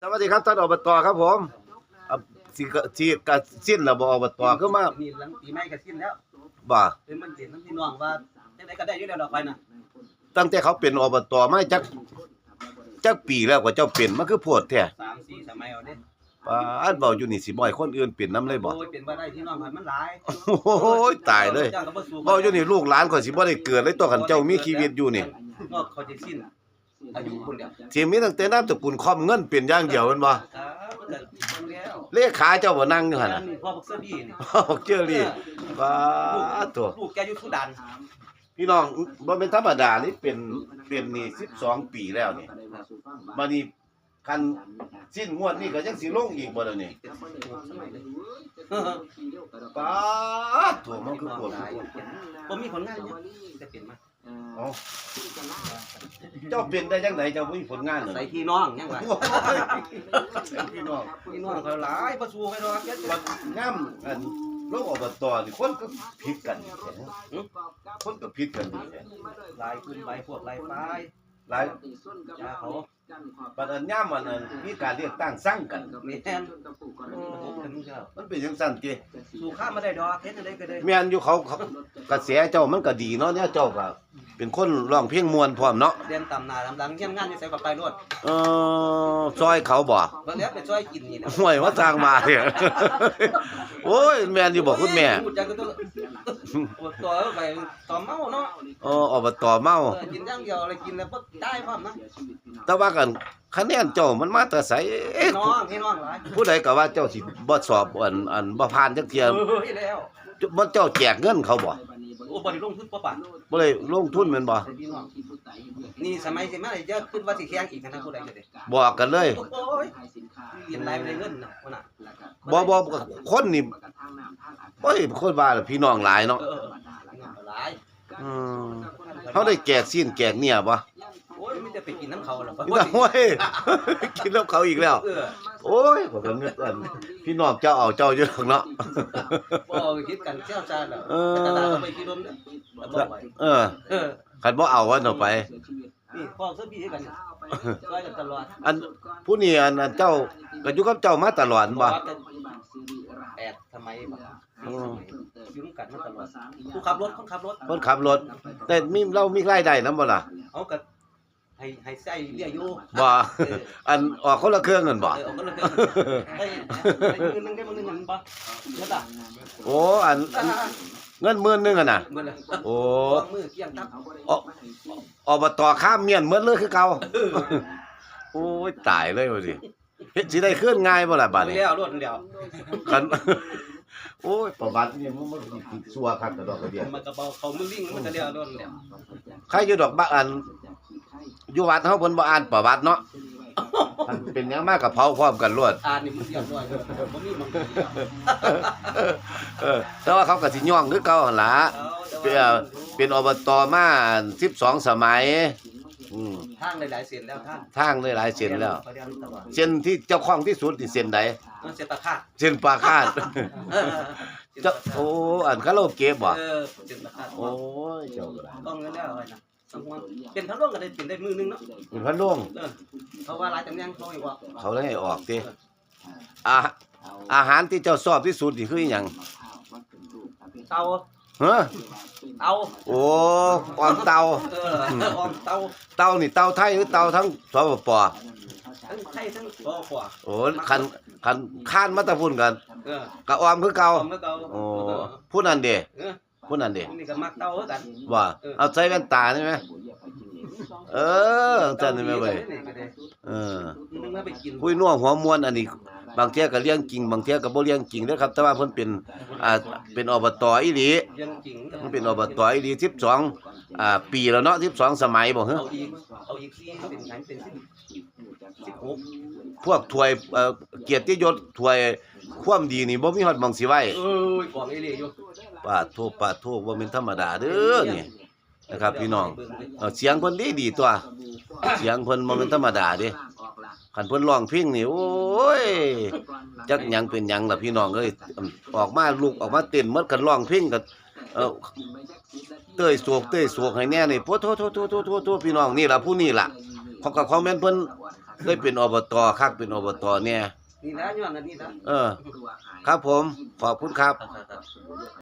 สวัสดีครับท่านอบตครับผมอะสิกะสิกะสิ้นแล้วบ่อบตคือมานี่หลังปีใหม่ก็สิ้นแล้วบ่เป็นมันเด่นทั้งพี่น้องว่าจังไดก็ได้อยู่แล้วดอกไปน่ะตั้งแต่เขาเป็นอบตมาจักจักปีแล้วกว่าเจ้าเป็นมันคือโพดแท้3 4สมัยเอาเด้ปานเว้าอยู่นี่สิบ่ให้คนอื่นเป็นนํเลยบ่โอ้ยเป็นบ่ได้พี่น้องให้มันหลายโอ้ยตายเลยจ้างก็บ่สู้เว้าอยู่นี่ลูกหลานข่อยสิบ่ได้เกิดเลยตัวคันเจ้ามีชีวิตอยู่นี่ นอกเขาจะสิ้น อายุคนเดียวสิมีตั้งแต่นามสกุลคอมเงินเป็นอย่างเดียวแม่นบ่ครับมันก็ต้องแล้วเลขาเจ้าบ่นั่งอยู่หั่นน่ะนี่พ่อบักเสื้อดีนี่โอ้เจอรี่ว้าตัวลูกแกอยู่สุดานพี่น้องบ่เป็นธรรมดานี่เป็นเป็นนี่12 ปีแล้วนี่บัดนี้คันสิ้นงวดนี้ก็ยังสิลงอีกบ่ล่ะนี่สมัยเลยป้าดตัวมันคือปวดบ่มีผลงานเนี่ยจะเป็นมา เอ้าเจ้าเป็นได้จังไดเจ้าบ่มีผลงานเหรอใส่พี่น้องยังว่าโอ้ยพี่น้องพี่น้องเขาหลายบ่สู้ให้ดอกแกบัดงามอันโลกอบตนี่คนก็ผิดกันแท้คนก็ผิดกันดีแท้หลายขึ้นหลายพวกหลายฝ่ายหลายยาเขา บัดอันยามอันนั้นมีการเลือกตั้งสร้างกันแม่นระบบกันมึงเจ้ามันเป็นจังซั่นติสู้ข้ามมาได้ดอกเฮ็ดจังไดก็ได้แม่นอยู่เขาเขากระแสเจ้ามันก็ดีเนาะเนี่ยเจ้าก็เป็นคนร้องเพลงม่วนพร้อมเนาะเรียนตำหน้าตำหลังเยี่ยมงานอยู่ไสก็ไปรวดเออซอยเขาบ่บ่แล้วไปช่วยกินนี่นะห่วยว่าทางมาเนี่ยโอ้ยแม่นอยู่บอกคุณแม่พูดจังก็ต้ องตัวไปต่อเมาเนาะอ๋ออบตเมา เออกินอย่างเดียวอะไรกินแล้วบ่ได้พร้อมนะแต่ว่ากันคะแนนเจ้ามันมาแต่ไสเอ๊ะน้องพี่น้องหลายผู้ใดก็ว่าเจ้าสิบ่สอบอันอันบ่ผ่านจักเที่ยเออให้แล้วบ่เจ้าแจกเงินเขาบ่โอ้บ่ได้ลงทุนบ่ปานบ่ได้ลงทุนแม่นบ่แต่พี่น้องนี่สมัยสิมาได้เยอะขึ้นว่าสิแข่งอีกกันนะผู้ใดก็ได้บอกกันเลยโอ้ยเรียนหลายบ่ได้เงินน่ะพุ่นน่ะบ่บ่คนนี่ โอ้ยคนว่าล่ะพี่น้องหลายเนาะเออหลายอืมเฮาได้แจกซีนแจกเนี่ยบ่โอ้ยมันจะไปกินน้ำเขาหรอพี่น้องโอ้ยกินแล้วเขาอีกแล้ว โอ้ยผมก็นึกอันพี่น้องเจ้าเอาเจ้าอยู่หรอกเนาะบ่เอาไปคิดกันเชี่ยวชาญแล้วแต่ตลาดไปคิดรวมเหวเออคันบ่เอาวันต่อไปนี่พ่อซื้อบีให้กันช่วยกันตลอดอันผู้นี้อันอันเจ้าก็อยู่กับเจ้ามาตลอดบ่ แปดทำไมบ่ยุ่งกันมาตลอดผู้ขับรถคนขับรถคนขับรถ แต่มีเรามีรายได้นำบ่ล่ะเอาก็ให้ให้ใส่เบี้ยอยู่บ่อันออกคนละเครื่องกันบ่ เออเอาก็เลยได้ได้เงินนึงได้มื้อนึงเงินบ่เงินล่ะโอ้อันเงินหมื่นหนึงอะน่ะ เงินล่ะโอ้มือเกี่ยงตับอบตข้ามเมียนเหมือนเลยคือเก่าโอ้ยตายเลยว่าสิ เฮ็ดสิได้เคลื่อนง่ายบ่ล่ะบัดนี้แล้วรวดเดียวคันโอ้ยประวัตินี่มันมันสิซัวคักกระดอกกระเดียมันก็เบาเขามือวิ่งมันก็เดียวรวดเดียวใครอยู่ดอกบักอันอยู่วัดเฮาเพิ่นบ่อ่านประวัติเนาะคันเป็นหยังมากกับเผาพร้อมกันรวดอ่านนี่มันเรียบร้อยเลยบ่มีมันเออแต่ว่าเขาก็สิย่องคือเก่าหั่นล่ะเป็นเอ่อเป็นอบตมา12 สมัย อืมทางหลายๆเส้นแล้วทางทางได้หลายเส้นแล้ว เขาเรียนตลอดเส้นที่เจ้าของที่สุดนี่เส้นใดมันเส้นตะคาดเส้นปลาคาดเออเจ้าโอ้อันคาราโอเกะบ่เออเส้นตะคาดโอ้ยเจ้าก็ได้ต้องเงินแล้วไอ้นะต้องห่วงเป็นทั้งร่วงก็ได้เป็นได้มือนึงเนาะมันพันล่วงเออเพราะว่าหลายตำแหน่งเขาอีกว่าเขาเลยให้ออกติอาอาหารที่เจ้าชอบที่สุดนี่คือหยังเตา ฮะเตาโอ้ออมเตาเออออมเตาเตานี่เตาไทยหรือเตาทั้งสปปทั้งไทยทั้งบ่ขวาโอ้คันคันข้านมาแตะพุ่นกันเออกะออมคือเก่าออมแล้วเตาโอ้ผู้นั้นเด้เออผู้นั้นเด้นี่ก็มักเตาเหมือนกันว่าเอาใส่แว่นตาใช่ไหมเออจังนี่แม่เว้ยเออนึงมาไปกินคุยนัวหัวม่วนอันนี้ บางเที่ยก็เลี้ยงจริงบางเที่ยก็บ่เลี้ยงจริงเด้อครับ แต่ว่าเพิ่นเป็นอ่าเป็นอบตอีหลีเรื่องจริงมันเป็นอบตอีหลี12อ่าปีแล้วเนาะ12สมัยบ่ฮะเอาอีกเอาอีกที่เป็นไหนเป็นสิบสิบหกพวกถ้วยเอ่อเกียรติยศถ้วยความดีนี่บ่มีฮอดหม่องสิไว้เอ้ยกองเอเลี่ยอยู่ปาดโทปาดโทบ่แม่นธรรมดาเด้อนี่นะครับ พี่น้องเอ่อเสียงเพิ่นดีดีตัว เสียงเพิ่นบ่แม่นธรรมดาเด้คันเพิ่นร้องเพลงนี่โอ้ ยจักหยังเป็นหยังล่ะพี่น้องเอ้ยอืมออกมาลุกออกมาเต้นหมดกันร้องเพลงกันเอ่อเต้ยโศกเต้ยโศกให้แน่นี่โพโทโทโทโทโทโทพี่น้องนี่ล่ะผู้นี่ล่ะเขาก็คอมเมนต์เพิ่นได้เป็นอบตคักเป็นอบตเนี่ยนี่นะย้อนอันนี้นะเออ ครับผมขอบคุณครับครับครับ